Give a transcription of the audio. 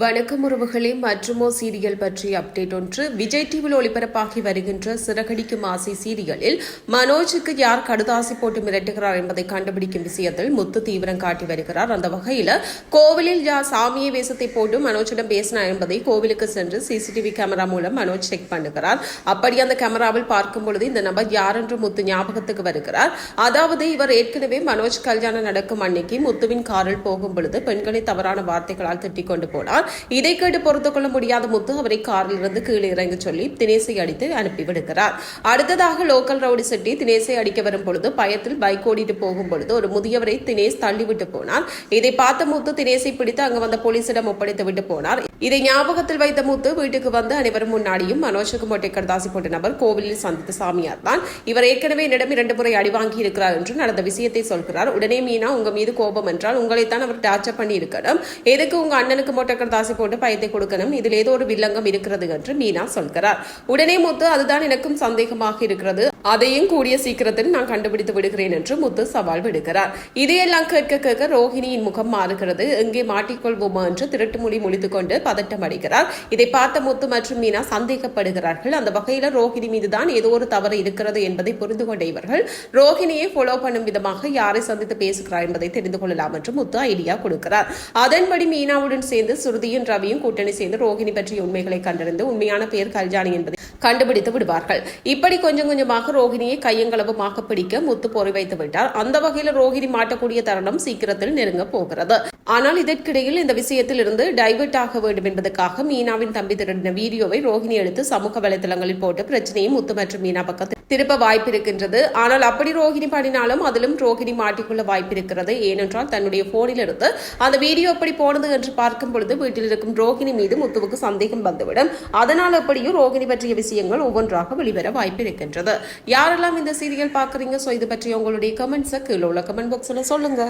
வணக்கம் உறவுகளே மற்றுமோ சீரியல் பற்றிய அப்டேட் ஒன்று. விஜய் டிவியில் ஒளிபரப்பாகி வருகின்ற சிறகடிக்கும் ஆசை சீரியலில் மனோஜுக்கு யார் கடுதாசி போட்டு மிரட்டுகிறார் என்பதை கண்டுபிடிக்கும் விஷயத்தில் முத்து தீவிரம் காட்டி வருகிறார். அந்த வகையில் கோவிலில் யார் சாமியை வேஷத்தை போட்டு மனோஜிடம் பேசினார் என்பதை கோவிலுக்கு சென்று சிசிடிவி கேமரா மூலம் மனோஜ் செக் பண்ணுகிறார். அப்படி அந்த கேமராவில் பார்க்கும் பொழுது இந்த நபர் யார் என்று முத்து ஞாபகத்துக்கு வருகிறார். அதாவது இவர் ஏற்கனவே மனோஜ் கல்யாணம் நடக்கும் அன்னைக்கு முத்துவின் காரில் போகும் பொழுது பெண்களை தவறான வார்த்தைகளால் திட்டிக் கொண்டு போனார். இதை கேட்டு பொறுத்து கொள்ள முடியாத முத்து அவரை காரில் இருந்து கீழே இறங்க சொல்லி தினேசை அடித்து அனுப்பி விடுகிறார். அடுத்ததாக லோக்கல் ரவுடி செட்டி தினேசை அடிக்க வரும் பொழுது பயத்தில் பைக் ஓடிட்டு போகும் பொழுது ஒரு முதியவரை தினேஷ் தள்ளிவிட்டு போனார். இதை பார்த்த முத்து தினேசை பிடித்து அங்கு வந்த போலீசிடம் ஒப்படைத்து விட்டு போனார். இதை ஞாபகத்தில் வைத்த முத்து வீட்டுக்கு வந்து அனைவரும் முன்னாடியும் மனோஜுக்கு மொட்டை கடதாசி போன்ற நபர் கோவிலில் சந்தித்த சாமியார் தான். இவர் ஏற்கனவே என்னிடம் இரண்டு முறை அடி வாங்கி இருக்கிறார் என்று நடந்த விஷயத்தை சொல்கிறார். உடனே மீனா உங்க மீது கோபம் என்றால் உங்களைத்தான் அவர் டார்ச்சர் பண்ணி இருக்கணும் எதுக்கு உங்க அண்ணனுக்கு மொட்டை காசு போட்டு பயத்தை கொடுக்கணும். இதில் ஏதோ ஒரு வில்லங்கம் இருக்கிறது என்று மீனா சொல்கிறார். உடனே முத்து அதுதான் எனக்கும் சந்தேகமாக இருக்கிறது. அதையும் கூடிய சீக்கிரத்தில் நான் கண்டுபிடித்து விடுகிறேன் என்று முத்து சவால் விடுகிறார். இதையெல்லாம் கேட்க கேட்க ரோஹிணியின் முகம் மாறுகிறது. எங்கே மாட்டிக்கொள்வோமா என்று திருட்டு மொழி முடித்துக் கொண்டு பதட்டம் அடைகிறார். இதை பார்த்த முத்து மற்றும் மீனா சந்தேகப்படுகிறார்கள். அந்த வகையில் ரோஹிணி மீதுதான் ஏதோ ஒரு தவறு இருக்கிறது என்பதை புரிந்து கொண்ட இவர்கள் ரோஹிணியை ஃபாலோ பண்ணும் விதமாக யாரை சந்தித்து பேசுகிறார் என்பதை தெரிந்து கொள்ளலாம் என்று முத்து ஐடியா கொடுக்கிறார். அதன்படி மீனாவுடன் சேர்ந்து சுருதி சுருதியும் ரவியும் கூட்டணி சேர்ந்து ரோஹிணி பற்றிய உண்மைகளை கண்டறிந்து உண்மையான பெயர் கல்யாணி என்பதை கண்டுபிடித்து விடுவார்கள். இப்படி கொஞ்சம் கொஞ்சமாக ரோஹிணியை கையங்களவுமாக பிடிக்க முத்து பொறி வைத்து விட்டார். அந்த வகையில் ரோஹிணி மாட்டக்கூடிய தருணம் சீக்கிரத்தில் நெருங்க போகிறது. ஆனால் இதற்கிடையில் இந்த விஷயத்தில் இருந்து டைவர்ட் ஆக வேண்டும் என்பதற்காக மீனாவின் தம்பி திருடின வீடியோவை ரோஹிணி எடுத்து சமூக வலைதளங்களில் போட்டு பிரச்சனையை முத்து மற்றும் மீனா பக்கத்தில் திருப்ப வாய்ப்பு இருக்கின்றது ஆனால் அப்படி ரோஹிணி பண்ணினாலும் அதிலும் ரோஹிணி மாட்டிக்கொள்ள வாய்ப்பு இருக்கிறது ஏனென்றால் தன்னுடைய போனில் இருந்து அந்த வீடியோ எப்படி போனது என்று பார்க்கும் பொழுது வீட்டில் இருக்கும் ரோஹிணி மீது முத்துவுக்கு சந்தேகம் வந்துவிடும். அதனால் அப்படியும் ரோஹிணி பற்றிய விஷயங்கள் ஒவ்வொன்றாக வெளிவர வாய்ப்பு இருக்கின்றது யாரெல்லாம் இந்த சீரியல் பார்க்குறீங்க? ஸோ இது பற்றி உங்களுடைய கமெண்ட்ஸை கீழே உள்ள கமெண்ட் பாக்ஸில் சொல்லுங்க.